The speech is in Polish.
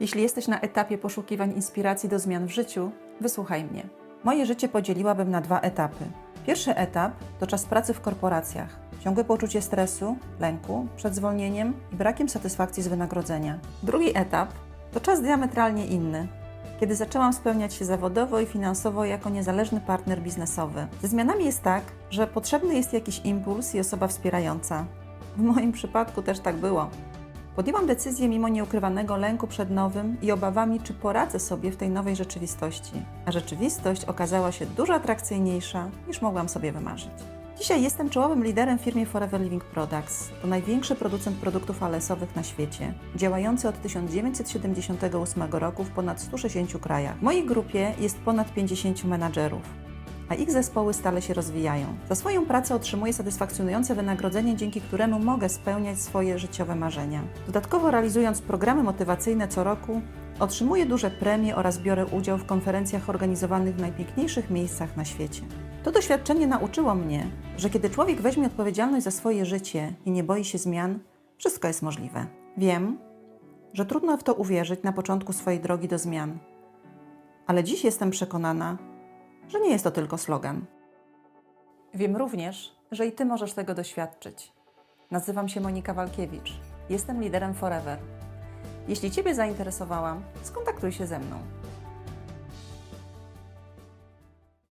Jeśli jesteś na etapie poszukiwań inspiracji do zmian w życiu, wysłuchaj mnie. Moje życie podzieliłabym na dwa etapy. Pierwszy etap to czas pracy w korporacjach. Ciągłe poczucie stresu, lęku przed zwolnieniem i brakiem satysfakcji z wynagrodzenia. Drugi etap to czas diametralnie inny, kiedy zaczęłam spełniać się zawodowo i finansowo jako niezależny partner biznesowy. Ze zmianami jest tak, że potrzebny jest jakiś impuls i osoba wspierająca. W moim przypadku też tak było. Podjęłam decyzję mimo nieukrywanego lęku przed nowym i obawami, czy poradzę sobie w tej nowej rzeczywistości. A rzeczywistość okazała się dużo atrakcyjniejsza niż mogłam sobie wymarzyć. Dzisiaj jestem czołowym liderem w firmie Forever Living Products. To największy producent produktów ALS-owych na świecie, działający od 1978 roku w ponad 160 krajach. W mojej grupie jest ponad 50 menadżerów a ich zespoły stale się rozwijają. Za swoją pracę otrzymuję satysfakcjonujące wynagrodzenie, dzięki któremu mogę spełniać swoje życiowe marzenia. Dodatkowo realizując programy motywacyjne co roku, otrzymuję duże premie oraz biorę udział w konferencjach organizowanych w najpiękniejszych miejscach na świecie. To doświadczenie nauczyło mnie, że kiedy człowiek weźmie odpowiedzialność za swoje życie i nie boi się zmian, wszystko jest możliwe. Wiem, że trudno w to uwierzyć na początku swojej drogi do zmian, ale dziś jestem przekonana, że nie jest to tylko slogan. Wiem również, że i Ty możesz tego doświadczyć. Nazywam się Monika Walkiewicz. Jestem liderem Forever. Jeśli Ciebie zainteresowałam, skontaktuj się ze mną.